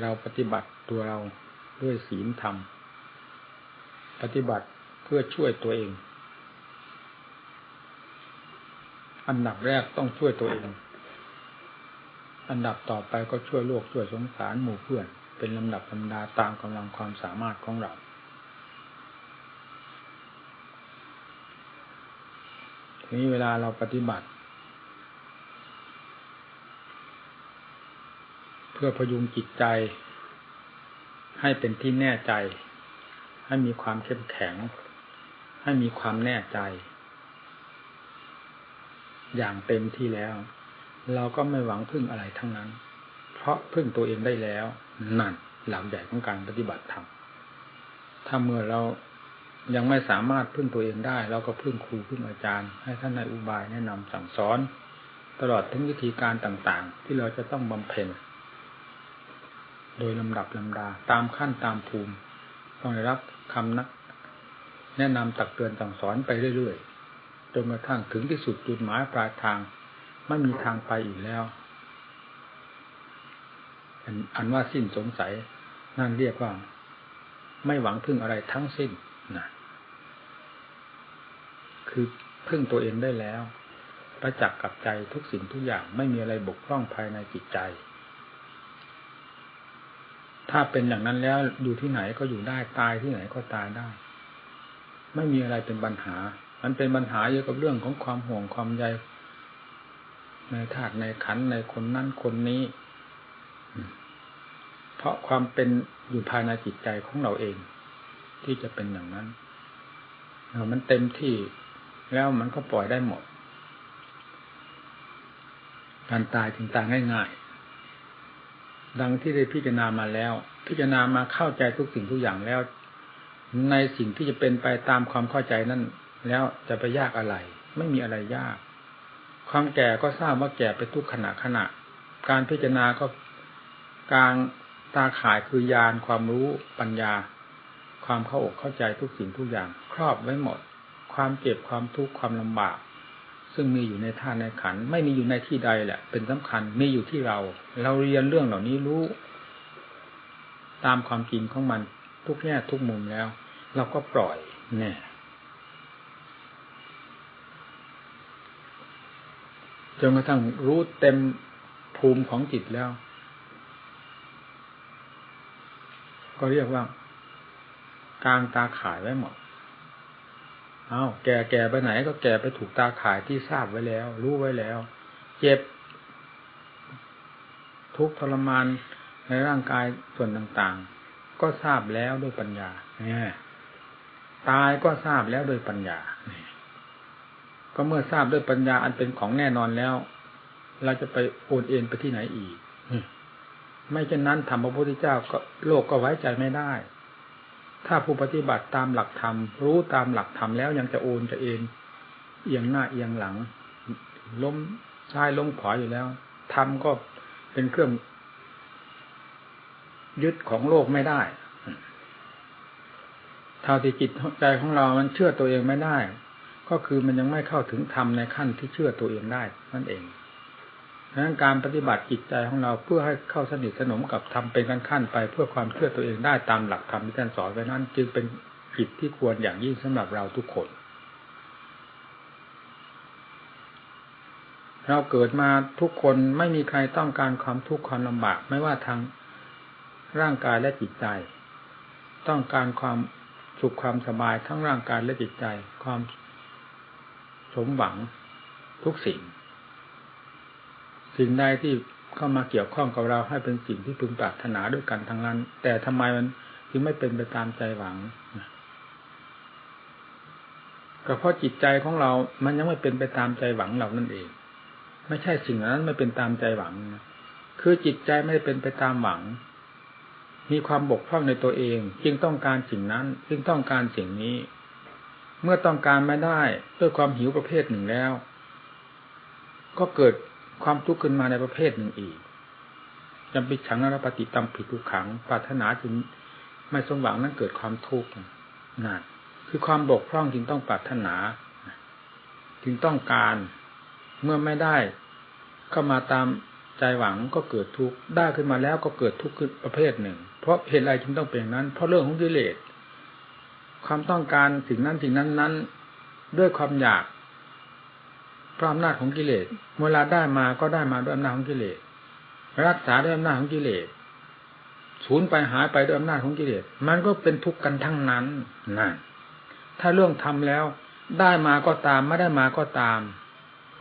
เราปฏิบัติตัวเราด้วยศีลธรรม ปฏิบัติเพื่อช่วยตัวเอง อันดับแรกต้องช่วยตัวเอง อันดับต่อไปก็ช่วยโลกช่วยสงสารหมู่เพื่อน เป็นลำดับลำดาตามกำลังความสามารถของเรา ทีนี้เวลาเราปฏิบัติ เพื่อพยุงจิตใจ ให้เป็นที่แน่ใจ ให้มีความเข้มแข็ง ให้มีความแน่ใจ อย่างเต็มที่แล้ว เราก็ไม่หวังพึ่งอะไรทั้งนั้น เพราะพึ่งตัวเองได้แล้วนั่นหลักใหญ่ของการปฏิบัติธรรมถ้าเมื่อเรายังไม่สามารถพึ่งตัวเองได้ เราก็พึ่งครูพึ่งอาจารย์ ให้ท่านในอุบายแนะนำสั่งสอน ตลอดถึงวิธีการต่างๆ ที่เราจะต้องบำเพ็ญ โดยลำดับลำดา ตามขั้นตามภูมิต้องได้รับคำนักแนะนำตักเตือนสั่งสอนไปเรื่อยๆจนกระทั่งถึงที่สุดจุดหมายปลายทาง ไม่มีทางไปอีกแล้ว อันว่าสิ้นสงสัยนั่นเรียกว่า ไม่หวังพึ่งอะไรทั้งสิ้นนะคือพึ่งตัวเองได้แล้วประจักษ์กับใจทุกสิ่งทุกอย่างไม่มีอะไรบกพร่องภายในจิตใจ ถ้าเป็นอย่างนั้นแล้วอยู่ที่ไหนก็อยู่ได้ตายที่ไหนก็ตายได้ ไม่มีอะไรเป็นปัญหา มันเป็นปัญหาเยอะกับเรื่องของความห่วงความใยในธาตุในขันในคนนั้นคนนี้ เพราะความเป็นอยู่ภายในจิตใจของเราเอง ที่จะเป็นอย่างนั้นมันเต็มที่แล้วมันก็ปล่อยได้หมด การตายถึงตายง่ายๆ ดังที่ได้พิจารณามาแล้ว พิจารณามาเข้าใจทุกสิ่งทุกอย่างแล้ว ในสิ่งที่จะเป็นไปตามความเข้าใจนั้นแล้วจะไปยากอะไร ไม่มีอะไรยาก ความแก่ก็ทราบว่าแก่ไปทุกขณะขณะ การพิจารณาก็กลางตาข่ายคือยานความรู้ปัญญา ความเข้าอกเข้าใจทุกสิ่งทุกอย่าง ครอบไว้หมด ความเจ็บความทุกข์ความลำบาก ซึ่งมีอยู่ในท่าในขันไม่มีอยู่ในที่ใดแหละ เป็นสำคัญมีอยู่ที่เรา เราเรียนเรื่องเหล่านี้รู้ ตามความจริงของมันทุกแง่ทุกมุมแล้ว เราก็ปล่อยเนี่ยจนกระทั่งรู้เต็มภูมิของจิตแล้ว ก็เรียกว่ากลางตาขายไว้หมด เอาแก่แก่ไปไหนก็แก่ไปถูกตาข่ายที่ทราบไว้แล้ว รู้ไว้แล้ว เจ็บ ทุกทรมานในร่างกายส่วนต่างๆ ก็ทราบแล้วด้วยปัญญาเนี่ยตายก็ทราบแล้วด้วยปัญญาก็เมื่อทราบด้วยปัญญาอันเป็นของแน่นอนแล้ว เราจะไปโอนเอ็นไปที่ไหนอีก ไม่เช่นนั้นธรรมพระพุทธเจ้าก็โลกก็ไว้ใจไม่ได้ ถ้าผู้ปฏิบัติตามหลักธรรม รู้ตามหลักธรรมแล้วยังจะโอนจะเอ็นเอียงหน้าเอียงหลัง ล้มซ้ายล้มขวาอยู่แล้วธรรมก็เป็นเครื่อง ยึดของโลกไม่ได้เท่าที่จิตใจของเรา มันเชื่อตัวเองไม่ได้ ก็คือมันยังไม่เข้าถึงธรรมในขั้นที่เชื่อตัวเองได้นั่นเอง ดังนั้นการปฏิบัติจิตใจของเราเพื่อให้เข้าสนิทสนมกับธรรมเป็นขั้นๆไป เพื่อความเชื่อตัวเองได้ตามหลักธรรมที่ท่านสอนไว้นั้น จึงเป็นกิจที่ควรอย่างยิ่งสำหรับเราทุกคน เราเกิดมาทุกคนไม่มีใครต้องการความทุกข์ความลำบากไม่ว่าทางร่างกายและจิตใจ ต้องการความสุขความสบายทั้งร่างกายและจิตใจ ความสมหวังทุกสิ่ง สิ่งใดที่เข้ามาเกี่ยวข้องกับเราให้เป็นสิ่งที่พึงปรารถนาด้วยกันทั้งนั้น แต่ทำไมมันจึงไม่เป็นไปตามใจหวังก็เพราะจิตใจของเรา มันยังไม่เป็นไปตามใจหวังเรานั่นเอง ไม่ใช่สิ่งนั้นไม่เป็นตามใจหวังคือจิตใจไม่ได้เป็นไปตามหวัง มีความบกพร่องในตัวเอง จึงต้องการสิ่งนั้น จึงต้องการสิ่งนี้ เมื่อต้องการไม่ได้ด้วยความหิวประเภทหนึ่งแล้ว ก็เกิด ความทุกข์ขึ้นมาในประเภทหนึ่งอีกจำปิดฉังนรปฏิตามผิดทุกขังปรารถนาจึงไม่สมหวังนั้นเกิดความทุกข์นั่นคือความบกพร่องจึงต้องปรารถนา จึงต้องการเมื่อไม่ได้เข้ามาตามใจหวังก็เกิดทุกข์ได้ขึ้นมาแล้วก็เกิดทุกข์ขึ้นประเภทหนึ่ง เพราะเหตุอะไรจึงต้องเป็นนั้น เพราะเรื่องของกิเลสความต้องการสิ่งนั้นสิ่งนั้นนั้น ด้วยความอยาก ราะอำนาจของกิเลสเวลาได้มาก็ได้มาด้วยอำนาจของกิเลสรักษาด้วยอำนาจของกิเลสสูญไปหายไปด้วยอำนาจของกิเลสมันก็เป็นทุกข์กันทั้งนั้นนั่นถ้าเรื่องทำแล้ว ได้มาก็ตามไม่ได้มาก็ตาม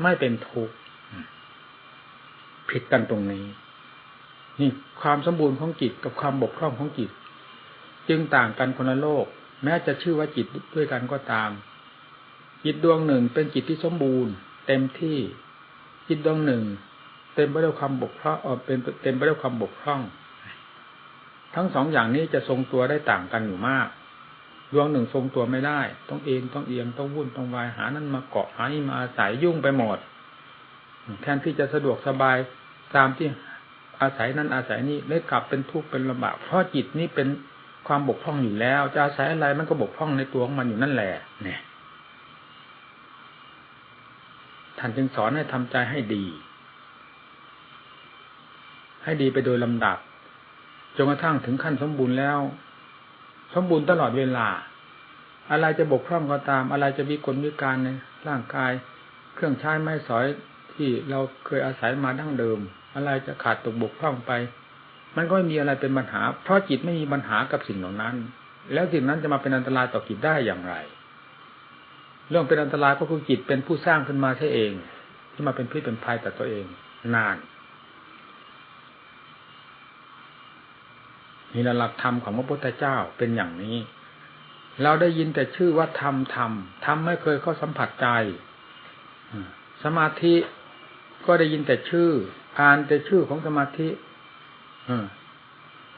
ไม่เป็นทุกข์ผิดกันตรงนี้ นี่ความสมบูรณ์ของจิตกับความบกพร่องของจิต จึงต่างกันคนละโลก แม้จะชื่อว่าจิตด้วยกันก็ตามจิตดวงหนึ่งเป็นจิตที่สมบูรณ์ เต็มที่จิตดวงหนึ่ง เต็มไปด้วยความบกพร่องเป็นเต็มไปด้วยความบกพร่อง ทั้งสองอย่างนี้จะทรงตัวได้ต่างกันอยู่มากดวงหนึ่งทรงตัวไม่ได้ ต้องเองต้องเอียงต้องวุ่นต้องวายหานั้นมาเกาะหานี่มาอาศัยยุ่งไปหมดแทนที่จะสะดวกสบายตามที่อาศัยนั้นอาศัยนี้เลยกลับเป็นทุกข์เป็นลำบากเพราะจิตนี้เป็นความบกพร่องอยู่แล้ว จะอาศัยอะไรมันก็บกพร่องในตัวของมันอยู่นั่นแหละเนี่ย ท่านจึงสอนให้ทำใจให้ดี ให้ดีไปโดยลำดับจนกระทั่งถึงขั้นสมบูรณ์แล้ว สมบูรณ์ตลอดเวลา อะไรจะบกพร่องก็ตาม อะไรจะมีกลวิการในร่างกาย เครื่องใช้ไม้สอยที่เราเคยอาศัยมาดั้งเดิม อะไรจะขาดตกบกพร่องไป มันก็ไม่มีอะไรเป็นปัญหา เพราะจิตไม่มีปัญหากับสิ่งเหล่านั้น แล้วสิ่งนั้นจะมาเป็นอันตรายต่อจิตได้อย่างไร เรื่องเป็นอันตรายก็คือจิตเป็นผู้สร้างขึ้นมาใช่เอง ที่มาเป็นพิษเป็นภัยต่อตัวเอง นานนี่หลักธรรมของพระพุทธเจ้าเป็นอย่างนี้ เราได้ยินแต่ชื่อว่าธรรมธรรมธรรมไม่เคยเข้าสัมผัสใจสมาธิก็ได้ยินแต่ชื่อ อ่านแต่ชื่อของสมาธิ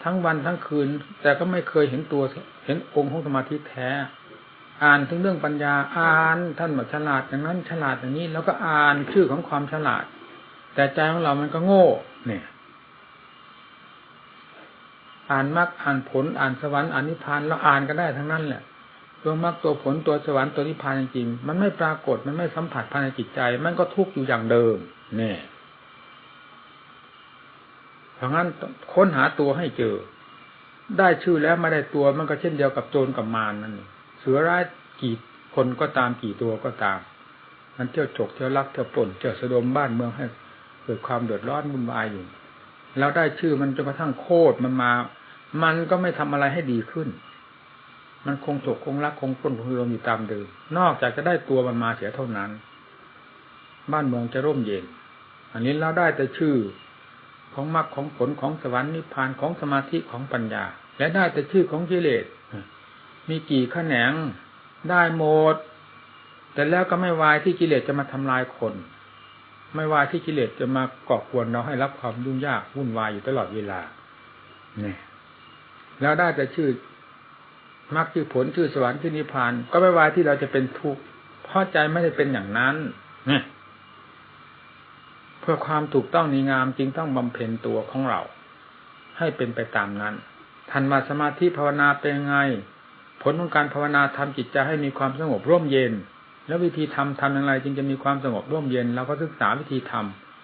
ทั้งวันทั้งคืน แต่ก็ไม่เคยเห็นตัว เห็นองค์ของสมาธิแท้ อ่านถึงเรื่องปัญญาอ่านท่านบอกฉลาดอย่างนั้นฉลาดอย่างนี้ แล้วก็อ่านชื่อของความฉลาด แต่ใจของเรามันก็โง่ เนี่ย อ่านมรรคอ่านผลอ่านสวรรค์อ่านนิพพานเราอ่านก็ได้ทั้งนั้นแหละตัวมรรคตัวผลตัวสวรรค์ตัวนิพพานจริงๆมันไม่ปรากฏมันไม่สัมผัสภายในจิตใจ มันก็ทุกข์อยู่อย่างเดิม เนี่ยเพราะงั้นค้นหาตัวให้เจอ ได้ชื่อแล้วไม่ได้ตัวมันก็เช่นเดียวกับโจรกับมารนั่นเสือร้ายกี่คนก็ตามกี่ตัวก็ตาม มันเที่ยวฉกเที่ยวลักเที่ยวปล้นเที่ยวสะดมบ้านเมืองให้เกิดความเดือดร้อนวุ่นวายอยู่แล้วได้ชื่อมันจนกระทั่งโคตรมันมา มันก็ไม่ทำอะไรให้ดีขึ้น มันคงถกคงรักคงพ้นคงรวมอยู่ตามเดิม นอกจากจะได้ตัวมันมาเสียเท่านั้น บ้านเมืองจะร่มเย็น อันนี้เราได้แต่ชื่อของมรรคของผลของสวรรค์นิพพานของสมาธิของปัญญา และได้แต่ชื่อของกิเลส มีกี่ขแขนงได้หมด แต่แล้วก็ไม่วายที่กิเลสจะมาทำลายคน ไม่วายที่กิเลสจะมาก่อกวนเราให้รับความยุ่งยากวุ่นวายอยู่ตลอดเวลาเนี่ยแล้วได้แต่ชื่อมรรคคือผลคือสวรรค์คือนิพพาน ก็ไม่วายที่เราจะเป็นทุกข์เพราะใจไม่ได้เป็นอย่างนั้นเนี่ยเพื่อความถูกต้องนีงามจริงต้องบำเพ็ญตัวของเรา ให้เป็นไปตามนั้น ทันมาสมาธิภาวนาเป็นไง ลของการภาวนาทำจิตใจให้มีความสงบร่มเย็น แล้ววิธีทำทำอย่างไรจึงจะมีความสงบร่มเย็นเราก็ศึกษาวิธีท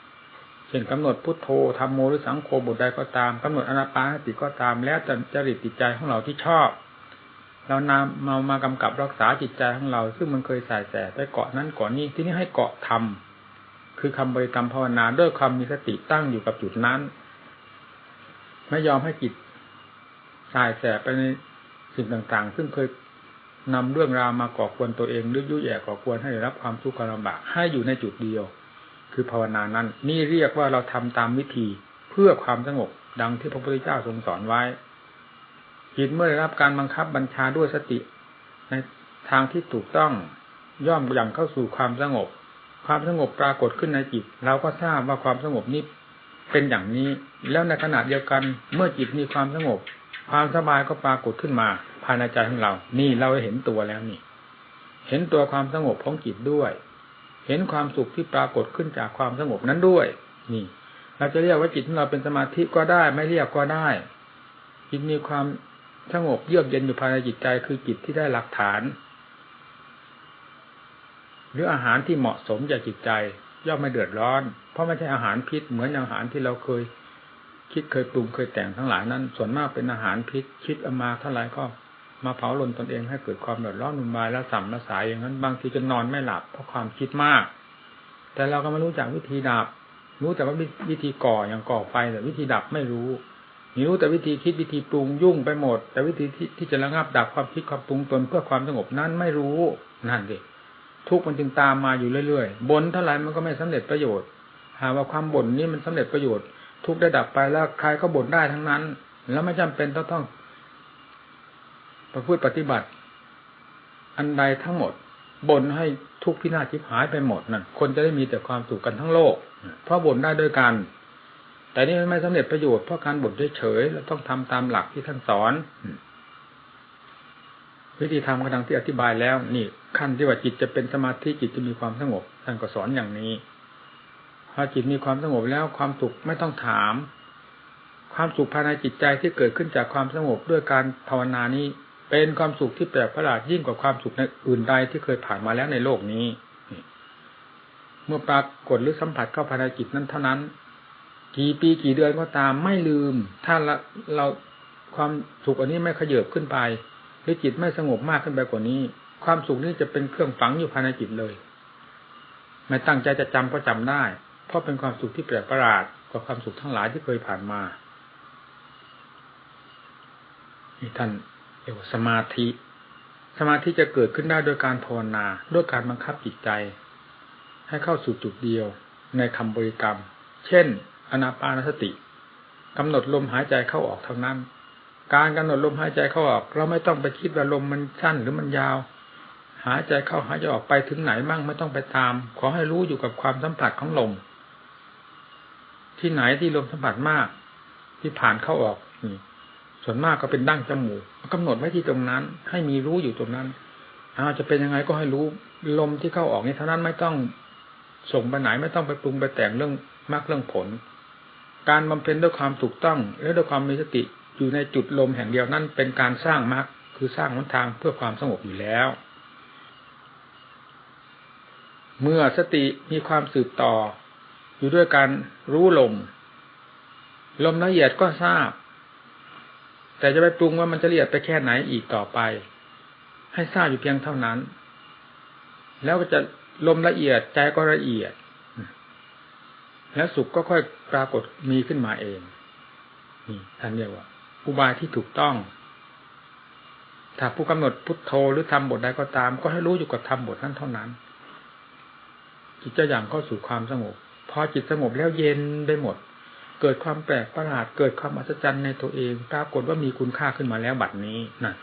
ำเช่นกำหนดพุทโธทำโมหรือสังโฆบทใดก็ตามกำหนดอนาปานสติก็ตาม แล้วแต่จริตจิตใจของเราที่ชอบ เรานำมามากำกับรักษาจิตใจของเรา ซึ่งมันเคยใส่แต่ไปเกาะนั้นเกาะนี้ที่นี้ให้เกาะทำคือคำบริกรรมภาวนาด้วยความมีสติตั้งอยู่กับจุดนั้น ไม่ยอมให้จิตสายแสไปใน สิ่งต่างๆ ซึ่งเคยนำเรื่องราวมาก่อควรตัวเองหรือยุ่ยแย่ก่อควรให้รับความทุกข์ความลำบากให้อยู่ในจุดเดียว คือภาวนานั้น นี่เรียกว่าเราทำตามวิธีเพื่อความสงบดังที่พระพุทธเจ้าทรงสอนไว้จิตเมื่อได้รับการบังคับบัญชาด้วยสติ ในทางที่ถูกต้องย่อมอย่างเข้าสู่ความสงบ ความสงบปรากฏขึ้นในจิต เราก็ทราบว่าความสงบนี้เป็นอย่างนี้ แล้วในขณะเดียวกันเมื่อจิตมีความสงบ ความสบายก็ปรากฏขึ้นมาภายในใจของเรา นี่เราเห็นตัวแล้วนี่ เห็นตัวความสงบของจิตด้วย เห็นความสุขที่ปรากฏขึ้นจากความสงบนั้นด้วย นี่ เราจะเรียกว่าจิตของเราเป็นสมาธิก็ได้ ไม่เรียกก็ได้ จิตมีความสงบเยือกเย็นอยู่ภายในจิตใจคือจิตที่ได้หลักฐาน หรืออาหารที่เหมาะสมจากจิตใจย่อมไม่เดือดร้อน เพราะไม่ใช่อาหารพิษเหมือนอาหารที่เราเคย คิดเคยปรุงเคยแต่งทั้งหลายนั้น ส่วนมากเป็นอาหารพิษคิดเอามาเท่าไรก็มาเผาลนตนเองให้เกิดความเดือดร้อนนุ่นวายแล้วสัมละสายอย่างนั้นบางทีจะนอนไม่หลับเพราะความคิดมาก แต่เราก็ไม่รู้จักวิธีดับ รู้แต่ว่าวิธีก่ออย่างก่อไฟแต่วิธีดับไม่รู้มีรู้แต่วิธีคิดวิธีปรุงยุ่งไปหมด แต่วิธีที่ที่จะระงับดับความคิดความปรุงตนเพื่อความสงบนั้นไม่รู้นั่นเองทุกมันจึงตามมาอยู่เรื่อยๆบนเท่าไรมันก็ไม่สำเร็จประโยชน์ หาว่าความบ่นนี้มันสำเร็จประโยชน์ ทุกได้ดับไปแล้วใครก็บ่นได้ทั้งนั้น แล้วไม่จำเป็นต้องต้องประพฤติปฏิบัติ อันใดทั้งหมดบ่นให้ทุกพินาศทิพหายไปหมดนั่นคนจะได้มีแต่ความสุขกันทั้งโลก เพราะบ่นได้ด้วยกัน แต่นี่มันไม่สำเร็จประโยชน์เพราะการบ่นเฉยๆเราต้องทำตามหลักที่ท่านสอนวิธีทำกระดังที่อธิบายแล้ว นี่ขั้นที่ว่าจิตจะเป็นสมาธิจิตจะมีความสงบท่านก็สอนอย่างนี้ พอจิตมีความสงบแล้วความสุขไม่ต้องถาม ความสุขภายในจิตใจที่เกิดขึ้นจากความสงบด้วยการภาวนานี้ เป็นความสุขที่แปลกประหลาดยิ่งกว่าความสุขในอื่นใดที่เคยผ่านมาแล้วในโลกนี้ เมื่อปรากฏหรือสัมผัสเข้าภายในจิตนั้นเท่านั้น กี่ปีกี่เดือนก็ตามไม่ลืม ถ้าเราความสุขอันนี้ไม่ขยืบขึ้นไป หรือจิตไม่สงบมากขึ้นไปกว่านี้ ความสุขนี้จะเป็นเครื่องฝังอยู่ภายในจิตเลย ไม่ตั้งใจจะจำก็จำได้ เพราะเป็นความสุขที่แปลกประหลาดกว่าความสุขทั้งหลายที่เคยผ่านมานี่ท่านเรียกว่าสมาธิ สมาธิจะเกิดขึ้นได้โดยการภาวนาด้วยการบังคับจิตใจ ให้เข้าสู่จุดเดียวในคำบริกรรม เช่น อนาปานสติกำหนดลมหายใจเข้าออกเท่านั้น การกำหนดลมหายใจเข้าออก เราไม่ต้องไปคิดว่าลมมันสั้นหรือมันยาว หายใจเข้าหายใจออกไปถึงไหนบ้างไม่ต้องไปตาม ขอให้รู้อยู่กับความสัมผัสของลม ที่ไหนที่ลมสัมผัสมาก ที่ผ่านเข้าออกนี่ส่วนมากก็เป็นดั้งจมูกกำหนดไว้ที่ตรงนั้น ให้มีรู้อยู่ตรงนั้นอาจะเป็นยังไงก็ให้รู้ลมที่เข้าออกนี่เท่านั้นไม่ต้องส่งไปไหนไม่ต้องไปปรุงไปแต่งเรื่องมรรคเรื่องผล การบำเพ็ญด้วยความถูกต้อง และด้วยความมีสติอยู่ในจุดลมแห่งเดียวนั่นเป็นการสร้างมรรคคือสร้างหนทางเพื่อความสงบอยู่แล้ว เมื่อสติมีความสืบต่อ อยู่ด้วยการรู้ลม ลมละเอียดก็ทราบ แต่จะไปปรุงว่ามันจะละเอียดไปแค่ไหนอีกต่อไป ให้ทราบอยู่เพียงเท่านั้น แล้วก็จะลมละเอียดใจก็ละเอียด แล้วสุขก็ค่อยปรากฏมีขึ้นมาเองนี่ท่านเรียกว่า อุบายที่ถูกต้อง ถ้าผู้กำหนดพุทโธหรือทำบทใดก็ตาม ก็ให้รู้อยู่กับทำบทนั้นเท่านั้นจิตจะอย่างเข้าสู่ความสงบ พอจิตสงบแล้วเย็นได้หมด เกิดความแปลกประหลาดเกิดความอัศจรรย์ในตัวเองปรากฏว่ามีคุณค่าขึ้นมาแล้วบัดนี้นะ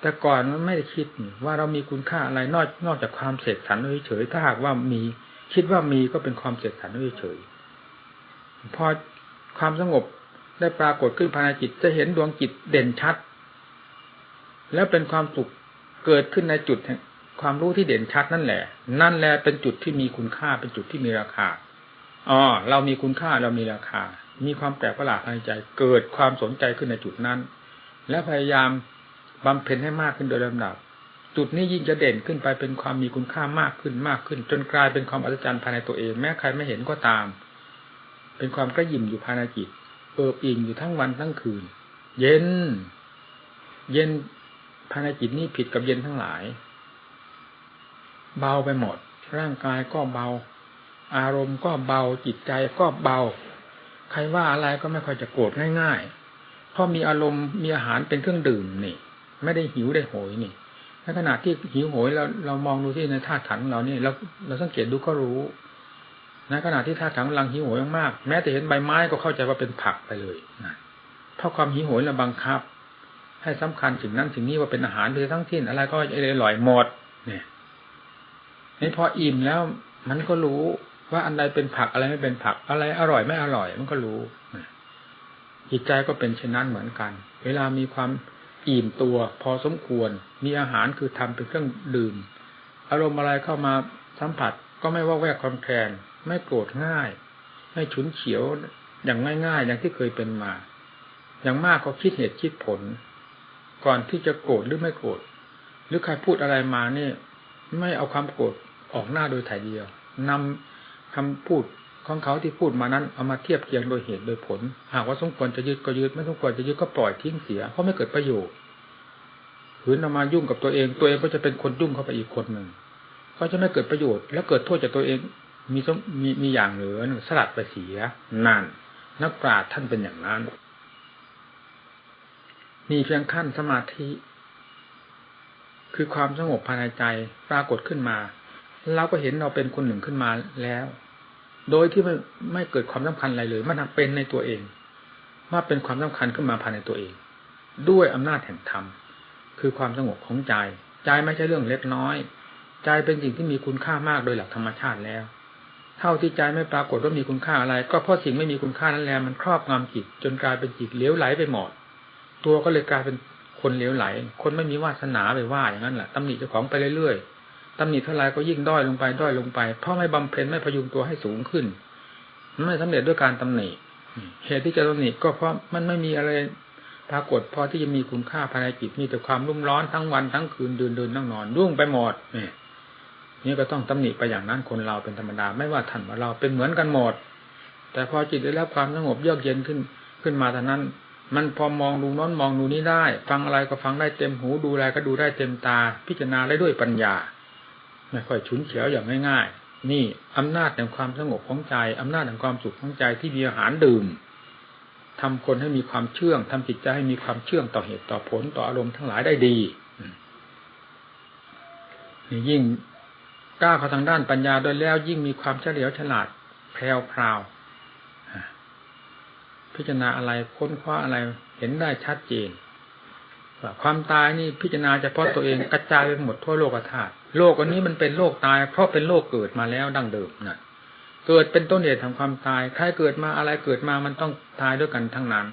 แต่ก่อนมันไม่ได้คิดว่าเรามีคุณค่าอะไรนอกนอกจากความเสกสรรเฉยถ้าหากว่ามีคิดว่ามีก็เป็นความเสกสรรเฉยพอความสงบได้ปรากฏขึ้นภายในจิตจะเห็นดวงจิตเด่นชัด แล้วเป็นความสุขเกิดขึ้นในจุดแห่งความรู้ที่เด่นชัดนั่นแหละ นั่นแหละเป็นจุดที่มีคุณค่าเป็นจุดที่มีราคา อ๋อเรามีคุณค่าเรามีราคา มีความแปลกประหลาดภายใจ เกิดความสนใจขึ้นในจุดนั้น และพยายามบำเพ็ญให้มากขึ้นโดยลำดับ จุดนี้ยิ่งจะเด่นขึ้นไปเป็นความมีคุณค่ามากขึ้นมากขึ้น จนกลายเป็นความอัศจรรย์ภายในตัวเอง แม้ใครไม่เห็นก็ตาม เป็นความกระยิมอยู่ภายในจิตเอิบอิ่งอยู่ทั้งวันทั้งคืน เย็น เย็นภายในจิตนี่ผิดกับเย็นทั้งหลาย เบาไปหมด ร่างกายก็เบา อารมณ์ก็เบาจิตใจก็เบา ใครว่าอะไรก็ไม่ค่อยจะโกรธง่ายๆ เพราะมีอารมณ์มีอาหารเป็นเครื่องดื่มนี่ ไม่ได้หิวได้โหยนี่ในขณะที่หิวโหยเราเรามองดูที่ในธาตุขันของเรานี่เราเราสังเกตดูก็รู้ในขณะที่ธาตุขันกำลังหิวโหยมากแม้แต่เห็นใบไม้ก็เข้าใจว่าเป็นผักไปเลยนะเพราะความหิวโหยเราบังคับ ให้สำคัญสิ่งนั้นสิ่งนี้ว่าเป็นอาหารโดยทั้งสิ้นอะไรก็อร่อยหมดเนี่ยนี่พออิ่มแล้วมันก็รู้ ว่าอันใดเป็นผักอะไรไม่เป็นผักอะไรอร่อยไม่อร่อย มันก็รู้จิตใจก็เป็นเช่นนั้นเหมือนกัน เวลามีความอิ่มตัวพอสมควร มีอาหารคือทำเป็นเครื่องดื่ม อารมณ์อะไรเข้ามาสัมผัสก็ไม่ว่าแวกความแคลนไม่โกรธง่าย ไม่ฉุนเฉียวอย่างง่ายๆ อย่างที่เคยเป็นมา อย่างมากก็คิดเหตุคิดผล ก่อนที่จะโกรธหรือไม่โกรธหรือใครพูดอะไรมานี่ไม่เอาความโกรธออกหน้าโดยถ่ายเดียวนำ คำพูดของเขาที่พูดมานั้นเอามาเทียบเคียงโดยเหตุโดยผล หากว่าสมควรจะยึดก็ยึดไม่สมควรจะยึดก็ปล่อยทิ้งเสียเพราะไม่เกิดประโยชน์หืนเอามายุ่งกับตัวเอง ตัวเองก็จะเป็นคนยุ่งเข้าไปอีกคนหนึ่งก็จะไม่เกิดประโยชน์ แล้วเกิดโทษจากตัวเองมีมีมีอย่างเหลือหนึ่งสลัดไปเสียนั่นนักปราชญ์ท่านเป็นอย่างนั้นมีเพียงขั้นสมาธิ คือความสงบภายในใจปรากฏขึ้นมา เราก็เห็นเราเป็นคนหนึ่งขึ้นมาแล้ว โดยที่ไม่ไม่เกิดความสำคัญอะไรเลย มันเป็นในตัวเองว่าเป็นความสำคัญขึ้นมาภายในตัวเอง ด้วยอำนาจแห่งธรรมคือความสงบของใจใจไม่ใช่เรื่องเล็กน้อย ใจเป็นสิ่งที่มีคุณค่ามากโดยหลักธรรมชาติแล้ว เท่าที่ใจไม่ปรากฏว่ามีคุณค่าอะไร ก็เพราะสิ่งไม่มีคุณค่านั้นแหละมันครอบงำจิต จนกลายเป็นจิตเลี้ยวไหลไปหมดตัวก็เลยกลายเป็นคนเลี้ยวไหล คนไม่มีวาสนาไปว่าอย่างนั้นแหละตำหนิเจ้าของไปเรื่อยๆ ตำหนิเท่าไรก็ยิ่งด้อยลงไปด้อยลงไป เพราะไม่บำเพ็ญไม่พยุงตัวให้สูงขึ้น มันไม่สำเร็จด้วยการตำหนิเหตุที่จะตำหนิก็เพราะมันไม่มีอะไรปรากฏพอที่จะมีคุณค่าภายในจิตมีแต่ความรุ่มร้อนทั้งวันทั้งคืนเดินเดินนั่งนอนรุ่งไปหมดนี่นี่ก็ต้องตำหนิไปอย่างนั้นคนเราเป็นธรรมดาไม่ว่าท่านว่าเราเป็นเหมือนกันหมด แต่พอจิตได้รับความสงบเยือกเย็นขึ้นขึ้นมาเท่านั้น มันพอมองดูน้นมองดูนี้ได้ ฟังอะไรก็ฟังได้เต็มหูดูอะไรก็ดูได้เต็มตา พิจารณาได้ด้วยปัญญา ไม่ค่อยฉุนเฉียวอย่างง่ายๆ นี่อำนาจแห่งความสงบของใจอำนาจแห่งความสุขของใจที่มีอาหารดื่มทำคนให้มีความเชื่องทำจิตใจให้มีความเชื่องต่อเหตุต่อผลต่ออารมณ์ทั้งหลายได้ดียิ่งกล้าเข้าทางด้านปัญญาโดยแล้วยิ่งมีความเฉลียวฉลาดแพรวพราวพิจารณาอะไรค้นคว้าอะไรเห็นได้ชัดเจน ความตายนี่พิจารณาเฉพาะตัวเองกระจายไปหมดทั่วโลกธาตุโลกอันนี้มันเป็นโลกตาย เพราะเป็นโลกเกิดมาแล้วดั้งเดิมนะเกิดเป็นต้นเหตุทางความตายใครเกิดมาอะไรเกิดมามันต้องตายด้วยกันทั้งนั้น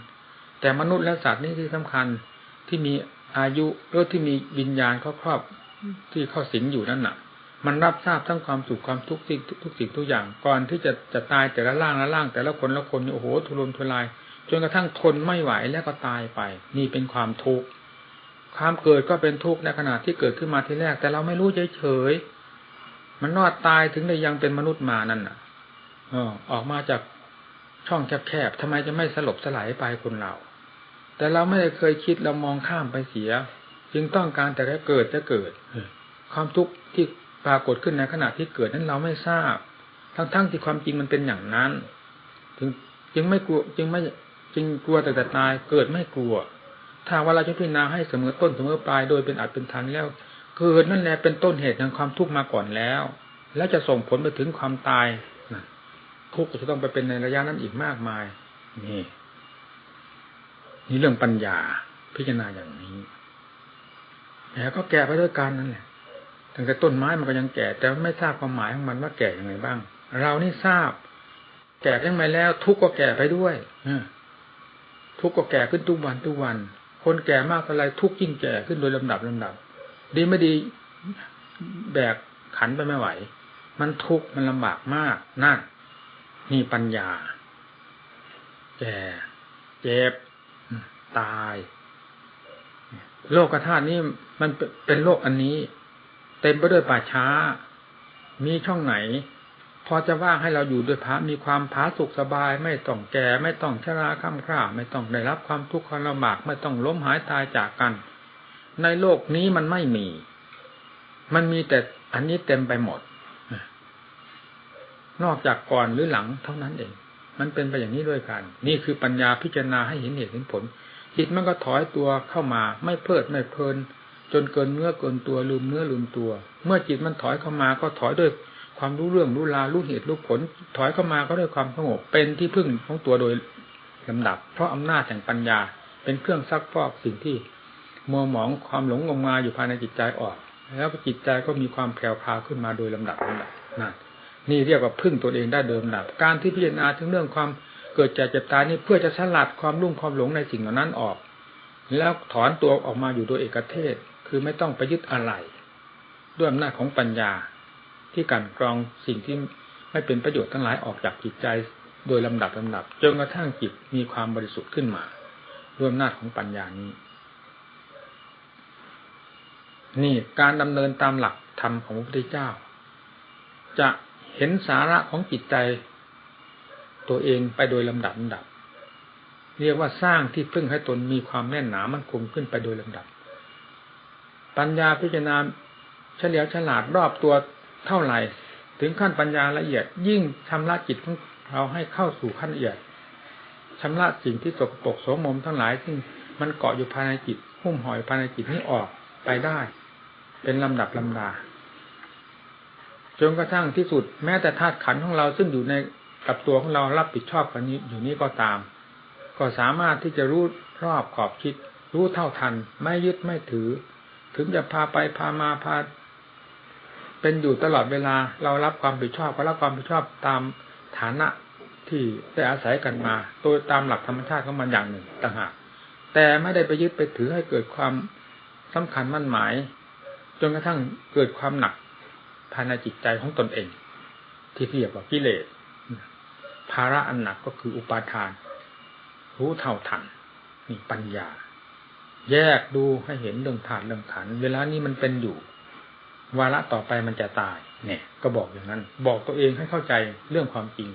แต่มนุษย์และสัตว์นี่ที่สำคัญที่มีอายุหรือที่มีวิญญาณเขาครอบที่เข้าสิงอยู่นั่นน่ะ มันรับทราบทั้งความสุขความทุกข์สิ่งทุกสิ่งทุกอย่างก่อนที่จะจะตายแต่ละร่างละร่าง แต่ละคนละคนโอ้โหทุรนทุรายจนกระทั่งทนไม่ไหวแล้วก็ตายไป นี่เป็นความทุกข์ ความเกิดก็เป็นทุกข์ในขณะที่เกิดขึ้นมาทีแรก แต่เราไม่รู้เฉยๆมันนอดตายถึงได้ยังเป็นมนุษย์มานั่นน่ะอออกมาจากช่องแคบๆทำไมจะไม่สลบสลายไปคนเรา แต่เราไม่ได้เคยคิดเรามองข้ามไปเสีย จึงต้องการแต่แค่เกิดจะเกิดความทุกข์ที่ปรากฏขึ้นในขณะที่เกิดนั้นเราไม่ทราบ ทั้งๆที่ความจริงมันเป็นอย่างนั้นจึงจึงไม่กลัวจึงไม่จึงกลัวแต่แต่ตายเกิดไม่กลัว ถ้าว่าเราจะพิจารณาให้เสมอต้นเสมอปลายโดยเป็นอัดเป็นทันแล้วเกิดนั่นแหละเป็นต้นเหตุแห่งความทุกข์มาก่อนแล้ว แล้วจะส่งผลไปถึงความตายนะทุกข์จะต้องไปเป็นในระยะนั้นอีกมากมาย นี่นี่เรื่องปัญญาพิจารณาอย่างนี้แต่ก็แก่ไปด้วยกันนั่นแหละถึงแต่ต้นไม้มันก็ยังแก่ แต่ไม่ทราบความหมายของมันว่าแก่ยังไงบ้าง เรานี่ทราบ แก่ยังไงแล้ว ทุกข์ก็แก่ไปด้วยทุกข์ก็แก่ขึ้นทุกวันทุกวัน คนแก่มากเท่าไรทุกยิ่งแก่ขึ้นโดยลำดับลำดับ ดีไม่ดีแบกขันไปไม่ไหว มันทุกข์มันลำบากมากนั่นนี่ปัญญา แก่ เจ็บ ตาย โลกธาตุนี้มันเป็นโลกอันนี้ เต็มไปด้วยป่าช้า มีช่องไหน พอจะว่างให้เราอยู่ด้วยพระมีความผาสุกสบาย ไม่ต้องแก่ไม่ต้องชราข้ามคร่าไม่ต้องได้รับความทุกข์ความลำบากไม่ต้องล้มหายตายจากกัน ในโลกนี้มันไม่มี มันมีแต่อันนี้เต็มไปหมด นอกจากก่อนหรือหลังเท่านั้นเอง มันเป็นไปอย่างนี้ด้วยกัน นี่คือปัญญาพิจารณาให้เห็นเหตุเห็นผลจิตมันก็ถอยตัวเข้ามา ไม่เพลิดไม่เพลิน จนเกินเนื้อเกินตัวลืมเนื้อลืมตัว เมื่อจิตมันถอยเข้ามาก็ถอยด้วย ความรู้เรื่องรู้รารู้เหตุรู้ผล ถอยเข้ามาก็ด้วยความสงบเป็นที่พึ่งของตัวโดยลำดับ เพราะอำนาจแห่งปัญญา เป็นเครื่องซักฟอกสิ่งที่มัวหมองความหลงงมงายอยู่ภายในจิตใจออก แล้วจิตใจก็มีความแผ่วพาขึ้นมาโดยลำดับลำดับนั่นนี่เรียกว่าพึ่งตัวเองได้โดยลำดับ การที่พิจารณาถึงเรื่องความเกิดจากเจ็บตายนี้เพื่อจะสลัดความรุ่งความหลงในสิ่งเหล่านั้นออก แล้วถอนตัวออกมาอยู่โดยเอกเทศ คือไม่ต้องไปยึดอะไร ด้วยอำนาจของปัญญา ที่การกรองสิ่งที่ไม่เป็นประโยชน์ทั้งหลายออกจากจิตใจ โดยลำดับลำดับจนกระทั่งจิตมีความบริสุทธิ์ขึ้นมาด้วยอำนาจของปัญญานี้ นี่การดำเนินตามหลักธรรมของพระพุทธเจ้า จะเห็นสาระของจิตใจ ตัวเองไปโดยลำดับลำดับ เรียกว่าสร้างที่พึ่งให้ตนมีความแน่นหนามันคงขึ้นไปโดยลำดับ ปัญญาพิจารณาเฉลียวฉลาดรอบตัว เท่าไหร่ถึงขั้นปัญญาละเอียด ยิ่งชำระจิตของเราให้เข้าสู่ขั้นละเอียดชำระสิ่งที่ตกปกโสมมทั้งหลายซึ่งมันเกาะอยู่ภายในจิตหุ้มห่อยภายในจิตนี้ออกไปได้ เป็นลำดับลำดาจนกระทั่งที่สุดแม้แต่ธาตุขันของเราซึ่งอยู่ในกับตัวของเรารับผิดชอบกันนี้อยู่นี้ก็ตาม ก็สามารถที่จะรู้รอบขอบคิด รู้เท่าทัน ไม่ยึดไม่ถือ ถึงจะพาไปพามาพา เป็นอยู่ตลอดเวลาเรารับความผิดชอบก็รับความผิดชอบตามฐานะที่ได้อาศัยกันมาโดยตามหลักธรรมชาติของมันอย่างหนึ่งต่างหากแต่ไม่ได้ไปยึดไปถือให้เกิดความสำคัญมั่นหมาย จนกระทั่งเกิดความหนักภายในจิตใจของตนเอง ที่เรียกว่ากิเลสภาระอันหนักก็คืออุปาทาน รู้เท่าทันนี่ปัญญา แยกดูให้เห็นเรื่องธาตุเรื่องขันเวลานี้มันเป็นอยู่ วาระต่อไปมันจะตาย เนี่ย ก็บอกอย่างนั้น บอกตัวเองให้เข้าใจเรื่องความจริง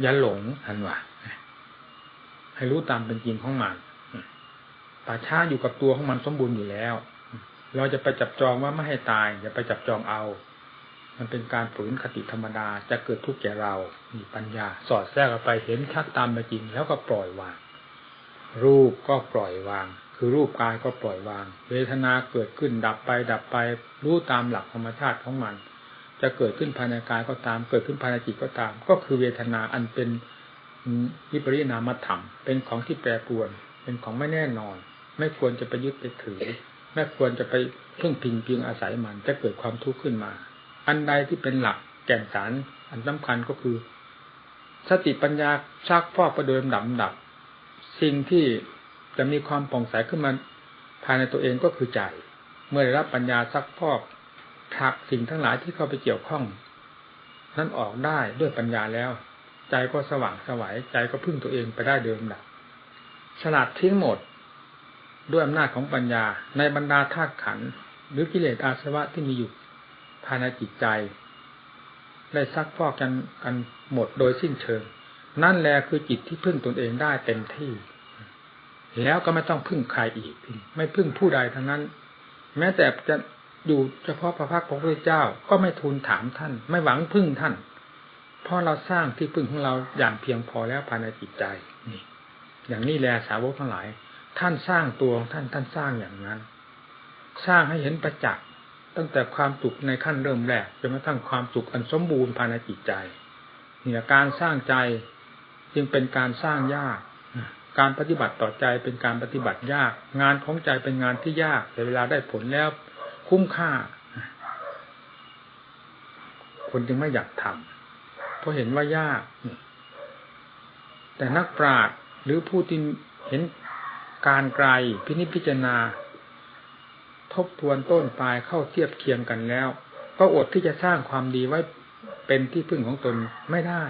อย่าหลงหันว่าให้รู้ตามเป็นจริงของมันป่าช้าอยู่กับตัวของมันสมบูรณ์อยู่แล้ว เราจะไปจับจองว่าไม่ให้ตาย อย่าไปจับจองเอา มันเป็นการฝืนคติธรรมดาจะเกิดทุกข์แก่เรามีปัญญา สอดแทรกไปเห็นชัดตามไปจริงแล้วก็ปล่อยวาง รูปก็ปล่อยวาง คือรูปกายก็ปล่อยวาง เวทนาเกิดขึ้นดับไป ดับไป รู้ตามหลักธรรมชาติของมัน จะเกิดขึ้นภายในกายก็ตาม เกิดขึ้นภายในจิตก็ตาม ก็คือเวทนาอันเป็นวิปริณามธรรม เป็นของที่แปรปรวน เป็นของไม่แน่นอน ไม่ควรจะไปยึดไปถือ ไม่ควรจะไปเพึ่งพิงเพียงอาศัยมัน จะเกิดความทุกข์ขึ้นมา อันใดที่เป็นหลักแก่นสารอันสำคัญก็คือ สติปัญญาชักฟอกประโดยลำดับดับสิ่งที่ จะมีความป่องใสขึ้นมาภายในตัวเองก็คือใจ เมื่อได้รับปัญญาซักฟอกถักสิ่งทั้งหลายที่เข้าไปเกี่ยวข้อง นั้นออกได้ด้วยปัญญาแล้ว ใจก็สว่างสวัยใจก็พึ่งตัวเองไปได้เดิมดับสลัดทิ้งหมด ด้วยอำนาจของปัญญาในบรรดาธาตุขันหรือกิเลสอาสวะที่มีอยู่ภายในจิตใจ ได้ซักฟอกกันกันหมดโดยสิ้นเชิง นั่นแหละคือจิตที่พึ่งตนเองได้เต็มที่ แล้วก็ไม่ต้องพึ่งใครอีก ไม่พึ่งผู้ใดทั้งนั้น แม้แต่จะอยู่เฉพาะพระพักของพระเจ้าก็ไม่ทูลถามท่าน ไม่หวังพึ่งท่าน เพราะเราสร้างที่พึ่งของเราอย่างเพียงพอแล้วภายในจิตใจนี่อย่างนี้แลสาวกทั้งหลาย ท่านสร้างตัวท่านท่านสร้างอย่างนั้น สร้างให้เห็นประจักษ์ตั้งแต่ความสุขในขั้นเริ่มแรกจนกระทั่งความสุขอันสมบูรณ์ภายในจิตใจเนี่ยการสร้างใจจึงเป็นการสร้างยาก การปฏิบัติต่อใจเป็นการปฏิบัติยาก งานของใจเป็นงานที่ยาก แต่เวลาได้ผลแล้วคุ้มค่า คนจึงไม่อยากทำเพราะเห็นว่ายาก แต่นักปราชญ์หรือผู้ที่เห็นการไกลพินิจพิจารณา ทบทวนต้นปลายเข้าเทียบเคียงกันแล้ว ก็อดที่จะสร้างความดีไว้เป็นที่พึ่งของตนไม่ได้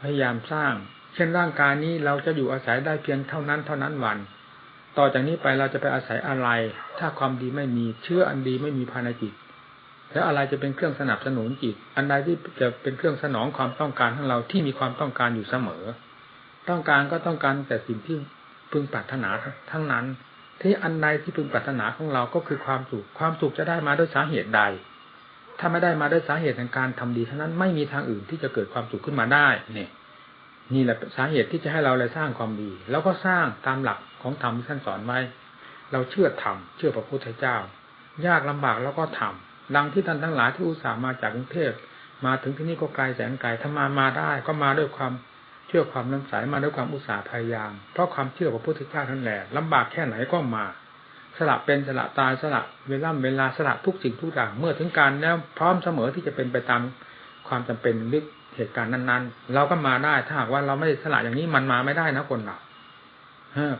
พยายามสร้าง เช่นร่างกายนี้เราจะอยู่อาศัยได้เพียงเท่านั้นเท่านั้นวัน ต่อจากนี้ไปเราจะไปอาศัยอะไร ถ้าความดีไม่มีเชื่ออันดีไม่มีภายในจิต แล้วอะไรจะเป็นเครื่องสนับสนุนจิต อันใดที่จะเป็นเครื่องสนองความต้องการของเราที่มีความต้องการอยู่เสมอ ต้องการก็ต้องการแต่สิ่งที่พึงปรารถนาทั้งนั้น ที่อันใดที่พึงปรารถนาของเราก็คือความสุข ความสุขจะได้มาด้วยสาเหตุใด ถ้าไม่ได้มาด้วยสาเหตุแห่งการทำดีเท่านั้นไม่มีทางอื่นที่จะเกิดความสุขขึ้นมาได้เนี่ย นี่แหละสาเหตุที่จะให้เราเลยสร้างความดี แล้วก็สร้างตามหลักของธรรมที่ท่านสอนไว้ เราเชื่อธรรมเชื่อพระพุทธเจ้า ยากลำบากแล้วก็ทำดังที่ท่านทั้งหลายที่อุตส่าห์มาจากกรุงเทพมาถึงที่นี่ก็ไกลแสนไกลถ้ามามาได้ ก็มาด้วยความเชื่อความน้ำใสมาด้วยความอุตสาห์พยายาม เพราะความเชื่อพระพุทธเจ้าท่านแหละลำบากแค่ไหนก็มา สละเป็นสละตายสละเวลาเวลาสละทุกสิ่งทุกอย่างเมื่อถึงการแล้วพร้อมเสมอที่จะเป็นไปตามความจำเป็นลึก เหตุการณ์นั้นๆ เราก็มาได้ถ้าหากว่าเราไม่สละอย่างนี้มันมาไม่ได้นะคนเรา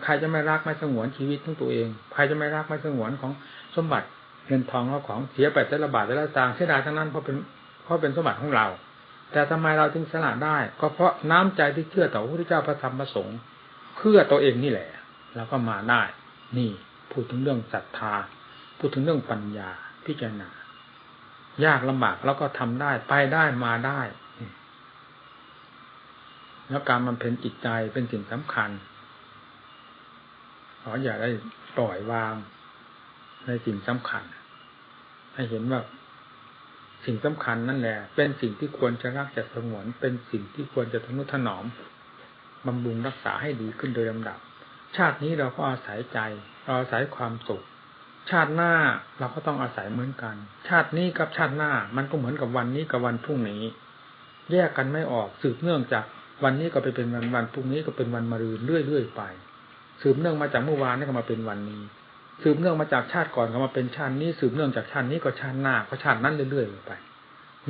ใครจะไม่รักไม่สงวนชีวิตของตัวเอง ใครจะไม่รักไม่สงวนของสมบัติเงินทองเราของเสียไปแต่ละบาทแต่ละตางเสียดายทั้งนั้นเพราะเป็นเพราะเป็นสมบัติของเรา แต่ทำไมเราจึงสละได้ ก็เพราะน้ำใจที่เชื่อต่อพระพุทธเจ้าพระธรรมพระสงฆ์เพื่อตัวเองนี่แหละเราก็มาได้ นี่พูดถึงเรื่องศรัทธา พูดถึงเรื่องปัญญาพิจารณายากลำบากแล้วก็ทำได้ไปได้มาได้ แล้วการมันเป็นจิตใจเป็นสิ่งสำคัญ ขออย่าได้ปล่อยวางในสิ่งสำคัญ ให้เห็นว่าสิ่งสำคัญนั่นแหละ เป็นสิ่งที่ควรจะรักจะสงวน เป็นสิ่งที่ควรจะทนุถนอมบำรุงรักษาให้ดีขึ้นโดยลำดับ ชาตินี้เราก็อาศัยใจ เราอาศัยความสุข ชาติหน้าเราก็ต้องอาศัยเหมือนกัน ชาตินี้กับชาติหน้า มันก็เหมือนกับวันนี้กับวันพรุ่งนี้ แยกกันไม่ออกสืบเนื่องจาก วันนี้ก็ไปเป็นวันวันพรุ่งนี้ก็เป็นวันมะรืนเรื่อยๆไป สืบเนื่องมาจากเมื่อวานนี่ก็มาเป็นวันนี้ สืบเนื่องมาจากชาติก่อนก็มาเป็นชาตินี้ สืบเนื่องจากชาตินี้ก็ชาติหน้าก็ชาตินั้นเรื่อยๆไป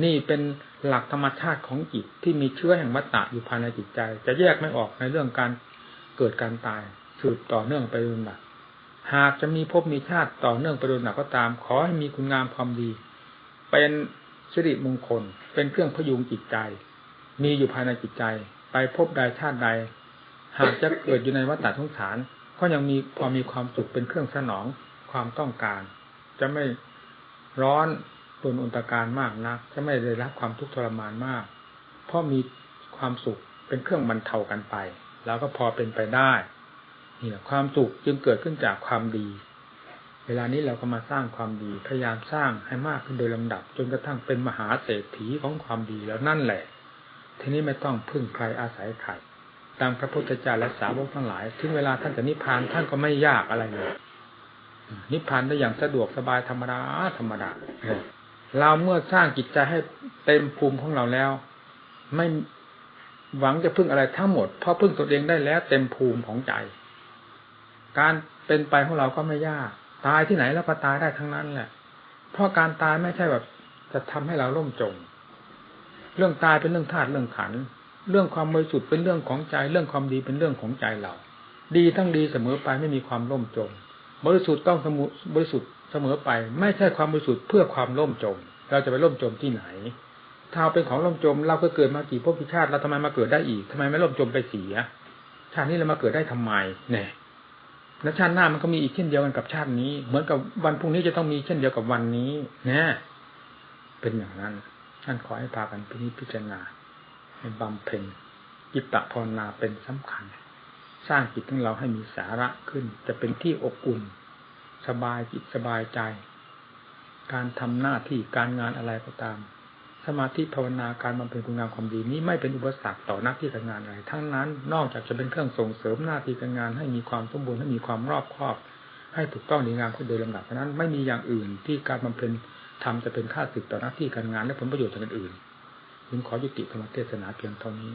นี่เป็นหลักธรรมชาติของจิตที่มีเชื้อแห่งวัฏฏะอยู่ภายในจิตใจ จะแยกไม่ออกในเรื่องการเกิดการตายสืบต่อเนื่องไปจนแบบหากจะมีภพมีชาติต่อเนื่องไปโดยหนักก็ตาม ขอให้มีคุณงามความดี เป็นสิริมงคล เป็นเครื่องพยุงจิตใจ มีอยู่ภายในจิตใจ ไปพบใดชาติใด หากจะเกิดอยู่ในวัฏฏะสงสาร ก็ยังมีพอมีความสุขเป็นเครื่องสนองความต้องการ จะไม่ร้อนตนอุตการมากนัก จะไม่ได้รับความทุกข์ทรมานมาก เพราะมีความสุขเป็นเครื่องบรรเทากันไป แล้วก็พอเป็นไปได้นี่แหละความสุขจึงเกิดขึ้นจากความดี เวลานี้เราก็มาสร้างความดีพยายามสร้างให้มากขึ้นโดยลำดับ จนกระทั่งเป็นมหาเศรษฐีของความดีแล้วนั่นแหละ ทีนี้ไม่ต้องพึ่งใครอาศัยใครตามพระพุทธเจ้าและสาวกทั้งหลาย ถึงเวลาท่านจะนิพพานท่านก็ไม่ยากอะไรเลยนิพพานได้อย่างสะดวกสบายธรรมดาธรรมดาเราเมื่อสร้างจิตใจให้เต็มภูมิของเราแล้ว ไม่หวังจะพึ่งอะไรทั้งหมดเพราะพึ่งตัวเองได้แล้ว เต็มภูมิของใจ การเป็นไปของเราก็ไม่ยาก ตายที่ไหนแล้วก็ตายได้ทั้งนั้นแหละ เพราะการตายไม่ใช่แบบจะทำให้เราล่มจม เรื่องตายเป็นเรื่องธาตุเรื่องขัน เรื่องความบริสุทธิ์เป็นเรื่องของใจ เรื่องความดีเป็นเรื่องของใจเรา ดีทั้งดีเสมอไปไม่มีความล่มจม บริสุทธิ์ต้องสมุบริสุทธิ์เสมอไป ไม่ใช่ความบริสุทธิ์เพื่อความล่มจม เราจะไปล่มจมที่ไหนถ้าเป็นของล่มจม เราก็เกิดมากี่ภพกี่ชาติเราทำไมมาเกิดได้อีกทำไมไม่ล่มจมไปเสีย ชาตินี้เรามาเกิดได้ทำไมเนี่ยและชาติหน้ามันก็มีอีกเช่นเดียวกันกับชาตินี้ เหมือนกับวันพรุ่งนี้จะต้องมีเช่นเดียวกับวันนี้นะเป็นอย่างนั้น ท่านขอให้พากันพิพจารณาให้บำเพ็ญจิตตภาวนาเป็นสำคัญ สร้างจิตของเราให้มีสาระขึ้น จะเป็นที่อบอุ่น สบายจิตสบายใจ การทำหน้าที่การงานอะไรก็ตาม สมาธิภาวนาการบำเพ็ญคุณงามความดีนี้ไม่เป็นอุปสรรคต่อหน้าที่การงานอะไร ทั้งนั้นนอกจากจะเป็นเครื่องส่งเสริมหน้าที่การงาน ให้มีความสมบูรณ์ให้มีความรอบคอบ ให้ถูกต้องดีงามขึ้นโดยลำดับเพราะนั้นไม่มีอย่างอื่นที่การบำเพ็ญ ทำจะเป็นค่าสึกต่อหน้าที่การงานและผลประโยชน์อย่างอื่นจึงขอยุติธรรมเทศนาเพียงเท่านี้